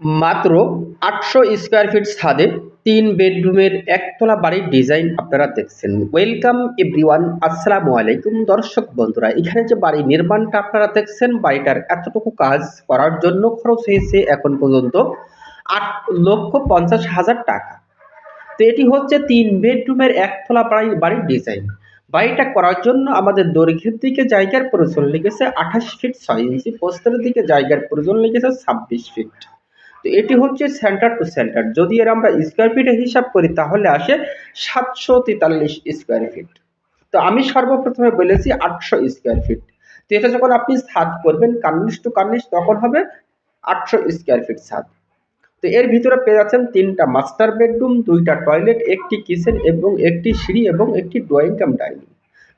মাত্র আটশো square feet ছাদে তিন বেডরুমের একতলা বাড়ির ডিজাইন আপনারা দেখছেন। ওয়েলকাম এভরিওয়ান আসসালামু আলাইকুম। দর্শক বন্ধুরা, এখানে যে বাড়ি নির্মাণটা আপনারা দেখছেন, বাড়িটার এতটুকু কাজ করার জন্য খরচ হয়েছে এখন পর্যন্ত আট লক্ষ পঞ্চাশ হাজার টাকা। তো এটি হচ্ছে তিন বেডরুমের একতলা বাড়ি বাড়ির ডিজাইন বাড়িটা করার জন্য আমাদের দৈর্ঘ্যের দিকে জায়গার প্রয়োজন লেগেছে আঠাশ ফিট ছয় ইঞ্চি পোস্তের দিকে জায়গার প্রয়োজন লেগেছে ছাব্বিশ ফিট তো এটি হচ্ছে সেন্টার টু সেন্টার যদি এর আমরা স্কোয়ার ফিটে হিসাব করি, তাহলে আসে সাতশো তেতাল্লিশ স্কোয়ার ফিট তো আমি সর্বপ্রথমে বলেছি আটশো স্কোয়ার ফিট তো এটা যখন আপনি ছাদ করবেন কার্নিশ টু কার্নিশ তখন হবে আটশো স্কোয়ার ফিট ছাদ। তো এর ভিতরে পেয়ে যাচ্ছেন তিনটা মাস্টার বেডরুম দুইটা টয়লেট একটি কিচেন এবং একটি সিঁড়ি এবং একটি ড্রয়িং কাম ডাইনিং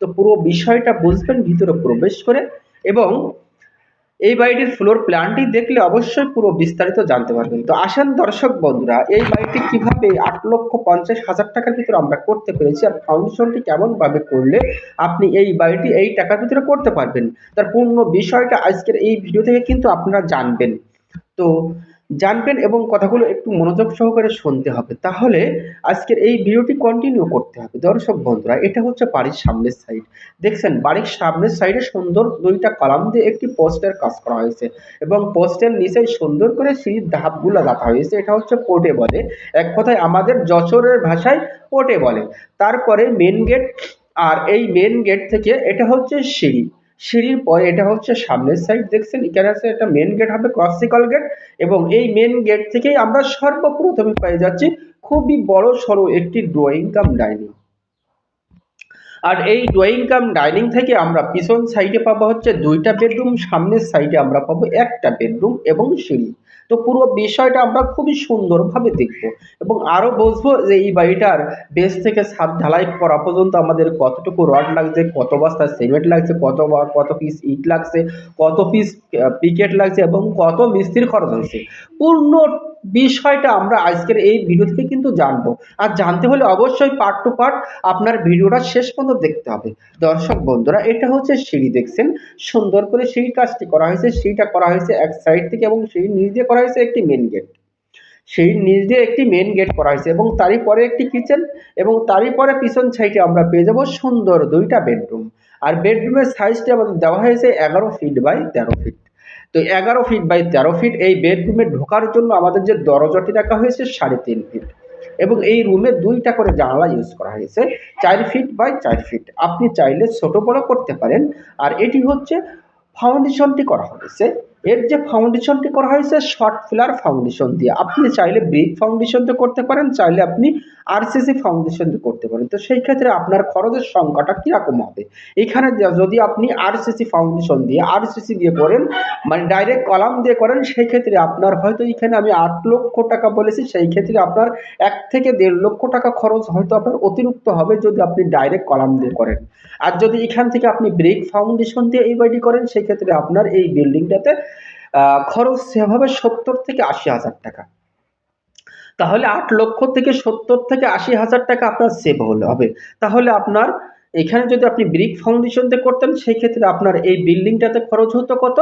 তো পুরো বিষয়টা বুঝবেন, ভিতরে প্রবেশ করে। এবং এই বাড়িটির ফ্লোর প্ল্যানটি দেখলে অবশ্যই পুরো বিস্তারিত জানতে পারবেন। তো আসেন দর্শক বন্ধুরা, এই বাড়িটি কীভাবে আট লক্ষ পঞ্চাশ হাজার টাকার ভিতরে আমরা করতে পেরেছি আর ফাউন্ডেশনটি কেমনভাবে করলে আপনি এই বাড়িটি এই টাকার ভিতরে করতে পারবেন? তার পূর্ণ বিষয়টা আজকের এই ভিডিও থেকে কিন্তু আপনারা জানবেন। তো জানবেন এবং কথাগুলো একটু মনোযোগ সহকারে শুনতে হবে। তাহলে আজকের এই ভিডিওটি কন্টিনিউ করতে হবে। দর্শক বন্ধুরা, এটা হচ্ছে বাড়ির সামনের সাইড দেখছেন, বাড়ির সামনের সাইডে সুন্দর দুইটা কলাম দিয়ে একটি পোস্টের কাজ করা হয়েছে এবং পোস্টের নিচে সুন্দর করে সিঁড়ির ধাপগুলো রাখা হয়েছে। এটা হচ্ছে পোর্টে বলে এক কথায় আমাদের যশোরের ভাষায় পোর্টে বলে তারপরে মেন গেট আর এই মেন গেট থেকে এটা হচ্ছে সিঁড়ি। সিঁড়ির পরে, এটা হচ্ছে সামনের সাইড দেখছেন? এখানে আছে একটা মেন গেট হবে ক্রসিকল গেট এবং এই মেন গেট থেকেই আমরা সর্বপ্রথমে পেয়ে যাচ্ছি খুবই বড় সড়ো একটি ড্রয়িং কাম ডাইনিং আর এই ড্রয়িং কাম ডাইনিং থেকে আমরা পিছন সাইডে পাবো হচ্ছে দুইটা বেডরুম সামনের সাইডে আমরা পাবো একটা বেডরুম এবং সিঁড়ি। তো পুরো বিষয়টা আমরা খুবই সুন্দরভাবে দেখব। এবং আরও বুঝব যে এই বাড়িটার বেস থেকে সাপ ঢালাই করা পর্যন্ত আমাদের কতটুকু রড লাগছে, কত বস্তা সিমেন্ট লাগছে, কত কত পিস ইট লাগছে, কত পিস পিকেট লাগছে এবং কত মিস্ত্রির খরচ হয়েছে। পূর্ণ বিষয়টা আমরা আজকের এই ভিডিও থেকে কিন্তু জানব। আর জানতে হলে অবশ্যই পার্ট টু পার্ট আপনার ভিডিওটা শেষ পর্যন্ত দেখতে হবে। দর্শক বন্ধুরা, এটা হচ্ছে সিঁড়ি, দেখছেন? সুন্দর করে সিঁড়ি কাজটি করা হয়েছে। সিঁড়িটা করা হয়েছে এক সাইড থেকে এবং সিঁড়ির নিচ দিয়ে করা হয়েছে একটি মেন গেট সেই নিচ দিয়ে একটি মেন গেট করা হয়েছে এবং তারই পরে একটি কিচেন এবং তারই পরে পিছন সাইডে আমরা পেয়ে যাব সুন্দর দুইটা বেডরুম আর বেডরুমের সাইজটি আমাদের দেওয়া হয়েছে এগারো ফিট বাই তেরো ফিট তো এগারো ফিট বাই তেরো ফিট এই বেডরুমে ঢোকার জন্য আমাদের যে দরজাটি রাখা হয়েছে সাড়ে তিন ফিট এবং এই রুমে দুইটা করে জানালা ইউজ করা হয়েছে, চার ফিট বাই চার ফিট আপনি চাইলে ছোট বড় করতে পারেন। আর এটি হচ্ছে ফাউন্ডেশনটি করা হয়েছে। এর যে ফাউন্ডেশনটি করা হয়েছে শর্ট ফিলার ফাউন্ডেশন দিয়ে। আপনি চাইলে ব্রিক ফাউন্ডেশন দিয়ে করতে পারেন, চাইলে আপনি আরসিসি ফাউন্ডেশন দিয়ে করতে পারেন। তো সেই ক্ষেত্রে আপনার খরচের সংখ্যাটা কীরকম হবে? এখানে যদি আপনি আরসিসি ফাউন্ডেশন দিয়ে আরসিসি দিয়ে করেন মানে ডাইরেক্ট কলাম দিয়ে করেন, সেই ক্ষেত্রে আপনার হয়তো এখানে আমি আট লক্ষ টাকা বলেছি, সেই ক্ষেত্রে আপনার এক থেকে দেড় লক্ষ টাকা খরচ হয়তো আপনার অতিরিক্ত হবে যদি আপনি ডাইরেক্ট কলাম দিয়ে করেন। আর যদি এখান থেকে আপনি ব্রিক ফাউন্ডেশন দিয়ে এই বাড়িটি করেন সেক্ষেত্রে আপনার এই বিল্ডিংটাতে খরচ সেভাবে সত্তর থেকে আশি হাজার টাকা। তাহলে আট লক্ষ থেকে সত্তর থেকে আশি হাজার টাকা আপনার সেভ হলে হবে। তাহলে আপনার এখানে যদি আপনি ব্রিক ফাউন্ডেশনতে করতেন সেই ক্ষেত্রে আপনার এই বিল্ডিংটাতে খরচ হতো কত?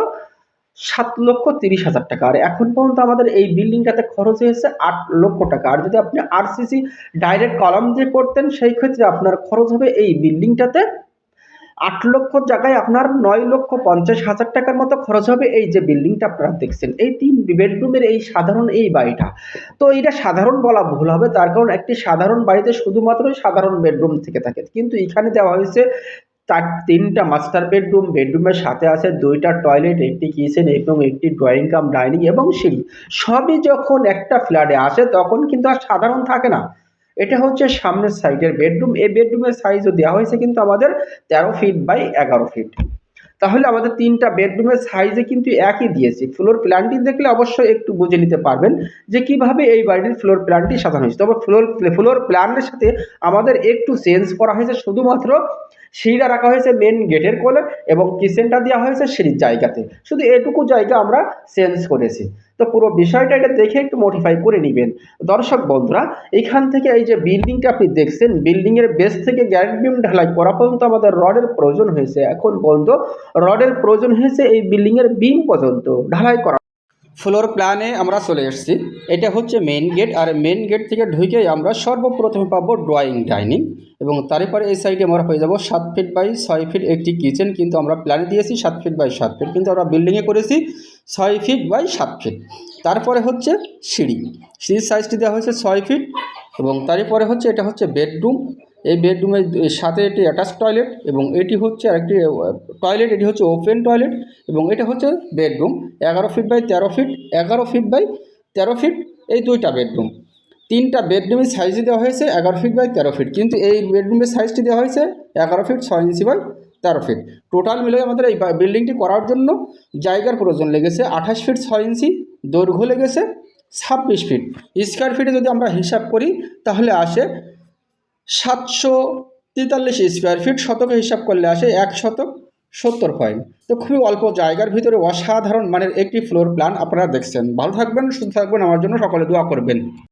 সাত লক্ষ তিরিশ হাজার টাকা। আর এখন পর্যন্ত আমাদের এই বিল্ডিংটাতে খরচ হয়েছে আট লক্ষ টাকা। আর যদি আপনি আরসিসি ডাইরেক্ট কলাম দিয়ে করতেন, সেই ক্ষেত্রে আপনার খরচ হবে এই বিল্ডিংটাতে আট লক্ষ জায়গায় আপনার নয় লক্ষ পঞ্চাশ হাজার টাকার মতো খরচ হবে এই যে বিল্ডিংটা আপনারা দেখছেন। এই তিন বেডরুমের এই সাধারণ এই বাড়িটা। তো এটা সাধারণ বলা ভুল হবে, তার কারণ একটি সাধারণ বাড়িতে শুধুমাত্রই সাধারণ বেডরুম থেকে থাকে। কিন্তু এখানে দেওয়া হয়েছে তার তিনটা মাস্টার বেডরুম বেডরুমের সাথে আছে দুইটা টয়লেট একটি কিচেন এবং একটি ড্রয়িং কাম ডাইনিং এবং সিঁড়ি। সবই যখন একটা ফ্ল্যাটে আসে, তখন কিন্তু আর সাধারণ থাকে না। এটা হচ্ছে সামনের সাইডের বেডরুম। এই বেডরুমের সাইজও দেওয়া হয়েছে কিন্তু আমাদের তেরো ফিট বাই এগারো ফিট তাহলে আমাদের তিনটা বেডরুমের সাইজে কিন্তু একই দিয়েছি। ফ্লোর প্ল্যানটি দেখলে অবশ্যই একটু বুঝে নিতে পারবেন যে কীভাবে এই বাড়িটির ফ্লোর প্ল্যানটি সাজানো হয়েছে। তবে ফ্লোর ফ্লোর প্ল্যানের সাথে আমাদের একটু চেঞ্জ করা হয়েছে। শুধুমাত্র সিঁড়িটা রাখা হয়েছে মেন গেটের কোলে এবং কিচেনটা দেওয়া হয়েছে সিঁড়ির জায়গাতে। শুধু এটুকু জায়গা আমরা চেঞ্জ করেছি। তো পুরো বিষয়টা এটা দেখে একটু মডিফাই করে নেবেন। দর্শক বন্ধুরা, এখান থেকে এই যে বিল্ডিংটা আপনি দেখছেন বিল্ডিংয়ের বেস থেকে গ্যারেন্ট বিম ঢালাই করা পর্যন্ত আমাদের রডের প্রয়োজন হয়েছে। এখন পর্যন্ত রডের প্রয়োজন হয়েছে এই বিল্ডিংয়ের বিম পর্যন্ত ঢালাই করা। ফ্লোর প্ল্যানে আমরা চলে এসেছি। এটা হচ্ছে মেন গেট আর মেইন গেট থেকে ঢুকে আমরা সর্বপ্রথমে পাবো ড্রয়িং ডাইনিং এবং তারপরে এই সাইডে আমরা হয়ে যাব সাত ফিট বাই ছয় ফিট একটি কিচেন কিন্তু আমরা প্ল্যানে দিয়েছি সাত ফিট বাই সাত ফিট কিন্তু আমরা বিল্ডিংয়ে করেছি ছয় ফিট বাই সাত ফিট তারপরে হচ্ছে সিঁড়ি। সিঁড়ির সাইজটি দেওয়া হয়েছে ছয় ফিট এবং তারপরে হচ্ছে এটা হচ্ছে বেডরুম এই বেডরুমের সাথে এটি অ্যাটাচ টয়লেট এবং এটি হচ্ছে আরেকটি টয়লেট, এটি হচ্ছে ওপেন টয়লেট এবং এটা হচ্ছে বেডরুম, এগারো ফিট বাই তেরো ফিট, এগারো ফিট বাই তেরো ফিট, এই দুইটা বেডরুম। তিনটা বেডরুমের সাইজই দেওয়া হয়েছে এগারো ফিট বাই তেরো ফিট, কিন্তু এই বেডরুমের সাইজটি দেওয়া হয়েছে এগারো ফিট ছয় ইঞ্চি বাই তেরো ফিট। টোটাল মিলে আমাদের এই বিল্ডিংটি করার জন্য জায়গার প্রয়োজন লেগেছে আঠাশ ফিট ছয় ইঞ্চি, দৈর্ঘ্য লেগেছে ছাব্বিশ ফিট। স্কোয়ার ফিটে যদি আমরা হিসাব করি, তাহলে আসে সাতশো তেতাল্লিশ স্কোয়ার ফিট শতকে হিসাব করলে আসে এক শতক সত্তর পয়েন্ট তো খুবই অল্প জায়গার ভিতরে অসাধারণ মানের একটি ফ্লোর প্ল্যান আপনারা দেখছেন। ভালো থাকবেন, সুস্থ থাকবেন। আমার জন্য সকলে দোয়া করবেন।